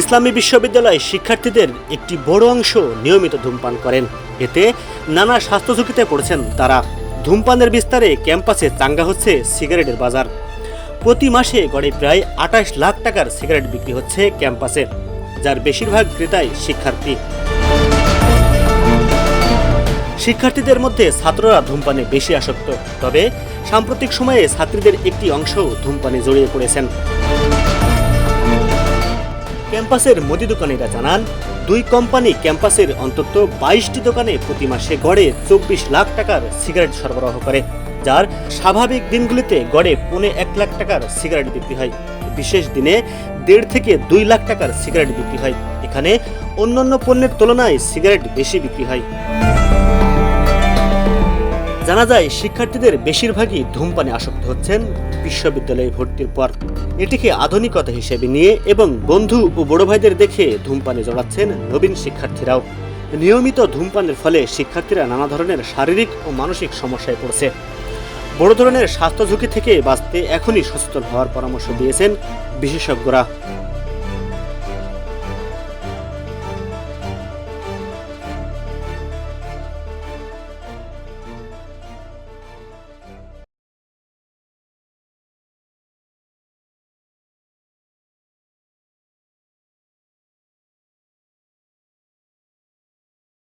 ইসলামী বিশ্ববিদ্যালয় শিক্ষার্থীদের একটি বড় অংশ নিয়মিত ধূমপান করেন। এতে নানা স্বাস্থ্য ঝুঁকিতে পড়েছেন তারা। ধূমপানের বিস্তারে ক্যাম্পাসে চাঙ্গা হচ্ছে সিগারেটের বাজার। প্রতি মাসে গড়ে প্রায় আঠাশ লাখ টাকার সিগারেট বিক্রি হচ্ছে ক্যাম্পাসে, যার বেশিরভাগ ক্রেতাই শিক্ষার্থী। শিক্ষার্থীদের মধ্যে ছাত্ররা ধূমপানে বেশি আসক্ত। তবে সাম্প্রতিক সময়ে ছাত্রীদের একটি অংশ ধূমপানে জড়িয়ে পড়েছেন। ক্যাম্পাসের মুদি দোকানিরা জানান, দুই কোম্পানি ক্যাম্পাসের অন্তত বাইশটি দোকানে প্রতি মাসে গড়ে চব্বিশ লাখ টাকার সিগারেট সরবরাহ করে, যার স্বাভাবিক দিনগুলিতে গড়ে পৌনে এক লাখ টাকার সিগারেট বিক্রি হয়। বিশেষ দিনে দেড় থেকে দুই লাখ টাকার সিগারেট বিক্রি হয়। এখানে অন্যান্য পণ্যের তুলনায় সিগারেট বেশি বিক্রি হয়। জানা যায়, শিক্ষার্থীদের বেশিরভাগই ধূমপানে আসক্ত হচ্ছেন বিশ্ববিদ্যালয়ে ভর্তির পর। এটিকে আধুনিকতা হিসেবে নিয়ে এবং বন্ধু ও বড় ভাইদের দেখে ধূমপানে জড়াচ্ছেন নবীন শিক্ষার্থীরাও। নিয়মিত ধূমপানের ফলে শিক্ষার্থীরা নানা ধরনের শারীরিক ও মানসিক সমস্যায় পড়ছে। বড় ধরনের স্বাস্থ্য ঝুঁকি থেকে বাঁচতে এখনই সচেতন হওয়ার পরামর্শ দিয়েছেন বিশেষজ্ঞরা।